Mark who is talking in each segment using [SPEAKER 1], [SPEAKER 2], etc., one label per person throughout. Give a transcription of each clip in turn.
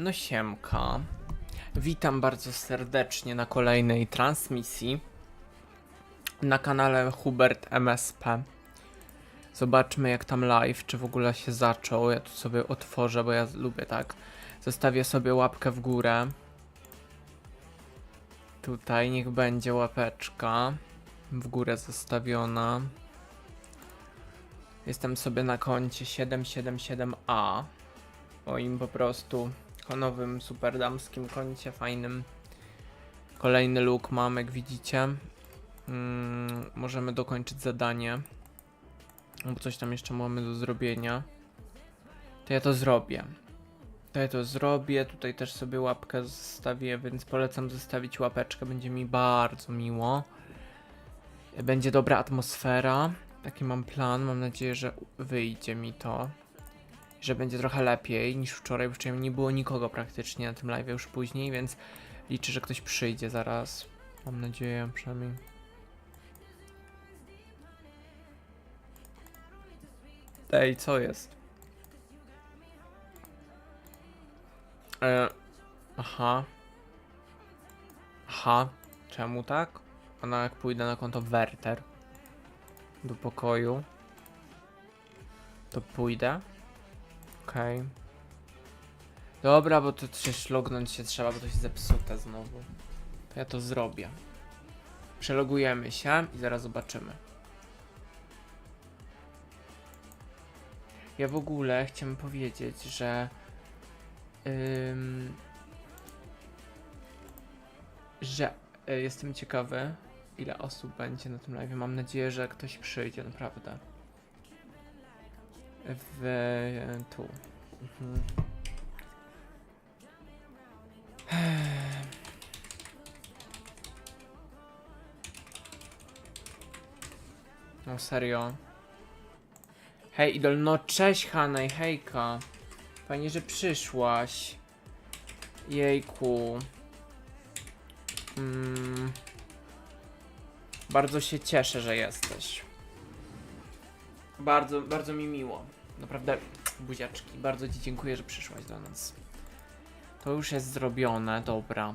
[SPEAKER 1] No siemka. Witam bardzo serdecznie na kolejnej transmisji na kanale Hubert MSP. Zobaczmy jak tam live, czy w ogóle się zaczął. Ja tu sobie otworzę, bo ja lubię tak. Zostawię sobie łapkę w górę. Tutaj niech będzie łapeczka w górę zostawiona. Jestem sobie na koncie 777A. Moim po prostu nowym super damskim koncie fajnym. Kolejny look mam, jak widzicie. Mm, możemy dokończyć zadanie. Bo coś tam jeszcze mamy do zrobienia. To ja to zrobię. To ja to zrobię. Tutaj też sobie łapkę zostawię, więc polecam zostawić łapeczkę. Będzie mi bardzo miło. Będzie dobra atmosfera. Taki mam plan. Mam nadzieję, że wyjdzie mi to że będzie trochę lepiej niż wczoraj, bo wczoraj nie było nikogo praktycznie na tym live już później, więc liczę, że ktoś przyjdzie zaraz. Mam nadzieję przynajmniej. Ej, co jest? E, aha. Aha. Czemu tak? Ona jak pójdę na konto Werter do pokoju, to pójdę. Okej. Dobra, bo to przecież lognąć się trzeba, bo to jest zepsute znowu. To ja to zrobię. Przelogujemy się i zaraz zobaczymy. Ja w ogóle chciałem powiedzieć, że ym, że y, jestem ciekawy, ile osób będzie na tym live. Mam nadzieję, że ktoś przyjdzie, naprawdę w tu. Mhm. No serio. Hej idol, no cześć Hanej, hejka. Fajnie, że przyszłaś. Jejku. Mm. Bardzo się cieszę, że jesteś. Bardzo, bardzo mi miło. Naprawdę, buziaczki, bardzo Ci dziękuję, że przyszłaś do nas. To już jest zrobione, dobra.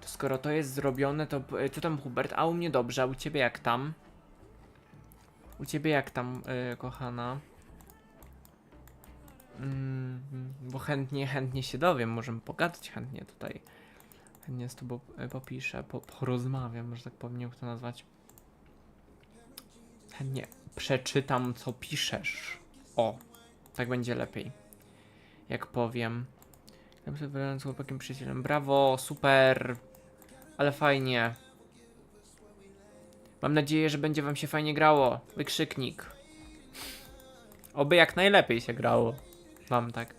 [SPEAKER 1] To skoro to jest zrobione, to e, co tam Hubert? A u mnie dobrze, a u Ciebie jak tam? U Ciebie jak tam, yy, kochana? Mm, bo chętnie, chętnie się dowiem, możemy pogadać chętnie tutaj. Chętnie z Tobą e, popiszę, po, porozmawiam, może tak jak to nazwać. Chętnie przeczytam, co piszesz. O, tak będzie lepiej. Jak powiem. Z chłopakiem przyjacielem. Brawo, super. Ale fajnie. Mam nadzieję, że będzie wam się fajnie grało. Wykrzyknik. Oby jak najlepiej się grało. Wam tak.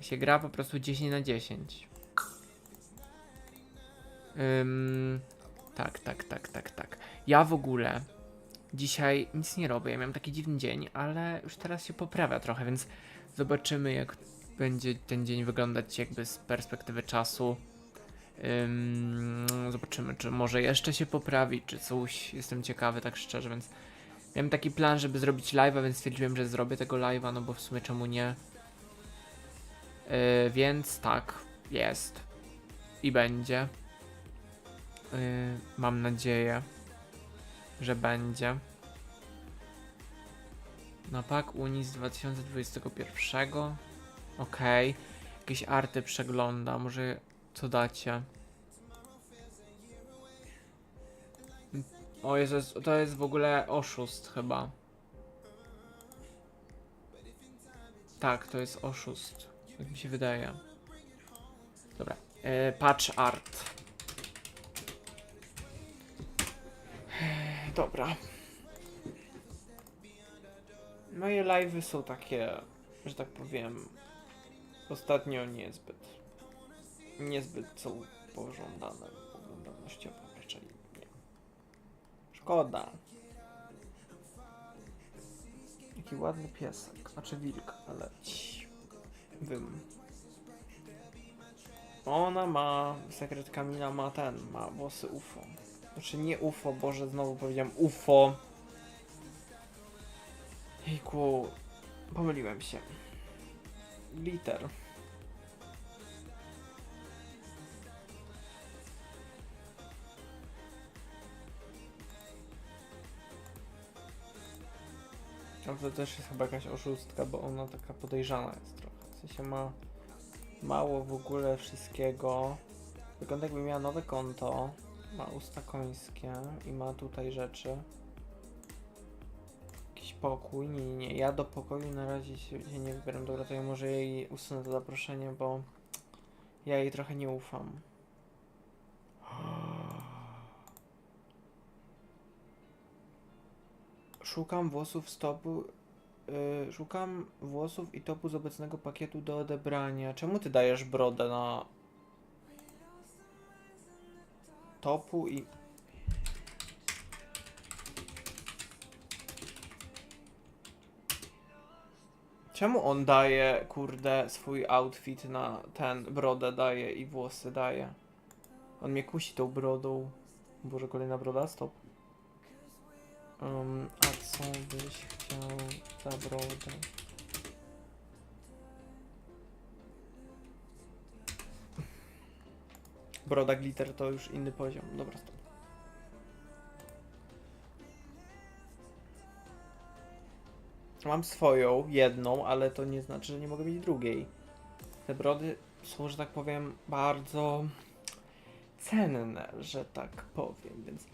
[SPEAKER 1] Się gra po prostu 10 na 10. Ym, tak, tak, tak, tak, tak. Ja w ogóle Dzisiaj nic nie robię, ja miałem taki dziwny dzień, ale już teraz się poprawia trochę, więc zobaczymy jak będzie ten dzień wyglądać jakby z perspektywy czasu. Ym, zobaczymy, czy może jeszcze się poprawi, czy coś. Jestem ciekawy, tak szczerze, więc miałem taki plan, żeby zrobić live'a, więc stwierdziłem, że zrobię tego live'a, no bo w sumie czemu nie. Yy, więc tak, jest. I będzie. Yy, mam nadzieję że będzie. Na pak Unii z 2021. Okej. Okay. Jakieś arty przegląda. Może co dacie? O Jezus, to jest w ogóle oszust chyba. Tak, to jest oszust. Jak mi się wydaje. Dobra. E, patch art. Dobra. Moje live'y są takie, że tak powiem, ostatnio niezbyt, niezbyt są pożądane oglądalnościowo raczej nie. Szkoda. Jaki ładny piesek, znaczy wilk, ale wym. Ona ma, sekret Kamila ma ten, ma włosy UFO. Znaczy nie UFO, Boże, znowu powiedziałem UFO. Jejku, pomyliłem się. Liter. Ale to też jest chyba jakaś oszustka, bo ona taka podejrzana jest trochę. W sensie ma mało w ogóle wszystkiego. Wygląda jakby miała nowe konto. Ma usta końskie i ma tutaj rzeczy. Jakiś pokój. Nie, nie, nie. Ja do pokoju na razie się, nie wybieram. Dobra, to ja może jej usunę to zaproszenie, bo ja jej trochę nie ufam. Szukam włosów z topu. Yy, szukam włosów i topu z obecnego pakietu do odebrania. Czemu ty dajesz brodę na topu i. Czemu on daje, kurde, swój outfit na ten, brodę daje i włosy daje? On mnie kusi tą brodą. Boże, kolejna broda? Stop. Um, a co byś chciał za brodę? Broda glitter to już inny poziom. Dobra, stop. Mam swoją, jedną, ale to nie znaczy, że nie mogę mieć drugiej. Te brody są, że tak powiem, bardzo cenne, że tak powiem, więc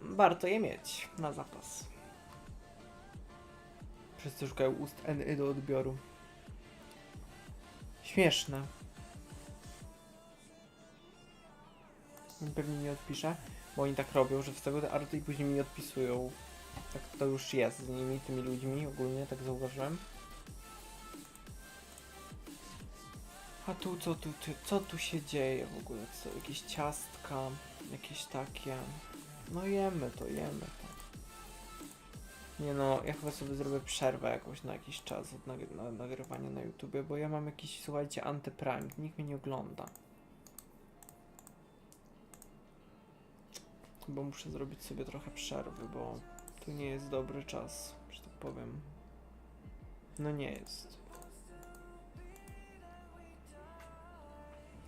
[SPEAKER 1] warto je mieć na zapas. Wszyscy szukają ust NY do odbioru. Śmieszne. Pewnie nie odpiszę, bo oni tak robią, że wstawią te arty i później mi odpisują. Tak to już jest z nimi, tymi ludźmi ogólnie, tak zauważyłem. A tu co tu, ty, co tu się dzieje w ogóle? Co, jakieś ciastka, jakieś takie. No jemy to, jemy to. Nie no, ja chyba sobie zrobię przerwę jakąś na jakiś czas od na, nagrywania na YouTubie, bo ja mam jakiś, słuchajcie, antyprime, nikt mnie nie ogląda. Bo muszę zrobić sobie trochę przerwy, bo to nie jest dobry czas, że tak powiem. No nie jest.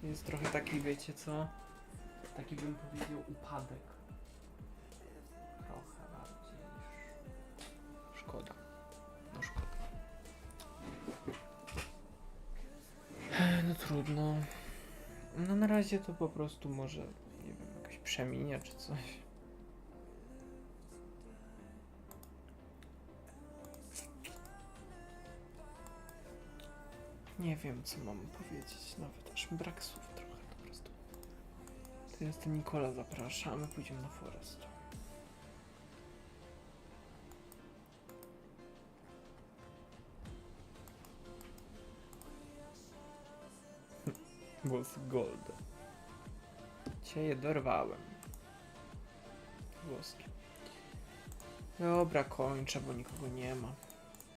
[SPEAKER 1] Jest trochę taki, wiecie co? Taki bym powiedział upadek. Trochę bardziej. Szkoda. No szkoda. No trudno. No na razie to po prostu może, czy coś. Nie wiem, co mam powiedzieć, nawet aż mi brak słów trochę po prostu. To jest Nikola zaprasza, a my pójdziemy na Forest. Gold. Cię je dorwałem. Włoski. Dobra, kończę, bo nikogo nie ma.